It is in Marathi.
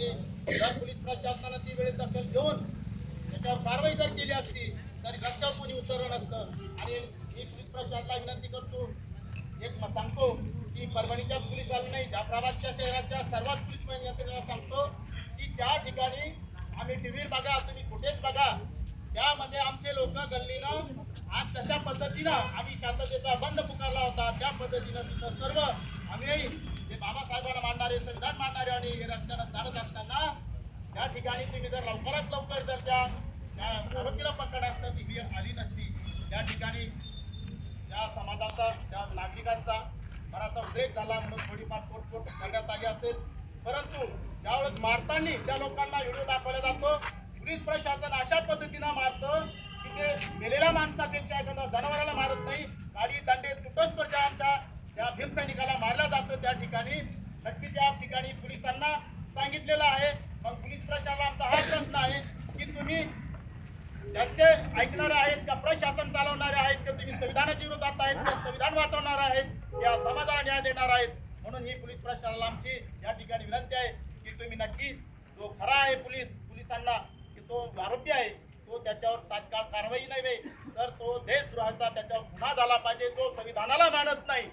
की जर पोलीस प्रशासनानं ती वेळेत दखल घेऊन त्याच्यावर कारवाई जर केली असती तर रस्त्यावर कोणी उतरलं नसतं. आणि मी पोलीस प्रशासनाला विनंती करतो एक म सांगतो की परभणीच्या पोलिसांना नाही जाफराबादच्या शहराच्या सर्वात पोलीस यंत्रणेला सांगतो की त्या ठिकाणी आम्ही टी व्हीवर बघा तुम्ही कुठेच बघा त्यामध्ये आमचे लोक गल्लीनं आज तशा पद्धतीनं आम्ही शांततेचा बंद पुकारला होता त्या पद्धतीनं तिथं सर्व आम्ही हे बाबासाहेबांना मांडणारे संविधान मांडणारे आणि हे रस्त्यानं चालत असताना त्या ठिकाणी तुम्ही जर लवकरात लवकर जर त्या आरोपीला पकड असतं ती वेळ आली नसती. त्या ठिकाणी त्या समाजाचा त्या नागरिकांचा मनाचा उद्रेक झाला म्हणून थोडीफार पोटपोट करण्यात आली असेल. परंतु ज्यावेळेस मारताना त्या लोकांना व्हिडिओ दाखवला जातो पोलीस प्रशासन अशा पद्धतीनं मारतं की ते मेलेल्या माणसापेक्षा एखाद्या जनावराला मारत नाही. गाडी दांडे तुटस ज्या आमच्या त्या भीमसैनिकाला त्या ठिकाणी नक्की त्या ठिकाणी पोलिसांना सांगितलेलं आहे. मग पोलीस प्रशासनाला आमचा हा प्रश्न आहे की तुम्ही त्यांचे ऐकणारे आहेत का प्रशासन चालवणारे आहेत का तुम्ही संविधानाच्या विरोधात आहेत का संविधान वाचवणार आहेत या समाजाला न्याय देणार आहेत? म्हणून ही पोलीस प्रशासनाला आमची या ठिकाणी विनंती आहे की तुम्ही नक्की जो खरा आहे पोलीस पोलिसांना की तो आरोपी आहे तो त्याच्यावर तात्काळ कारवाई नव्हे तर तो देशद्रोहाचा त्याच्यावर गुन्हा झाला पाहिजे तो संविधानाला मानत नाही.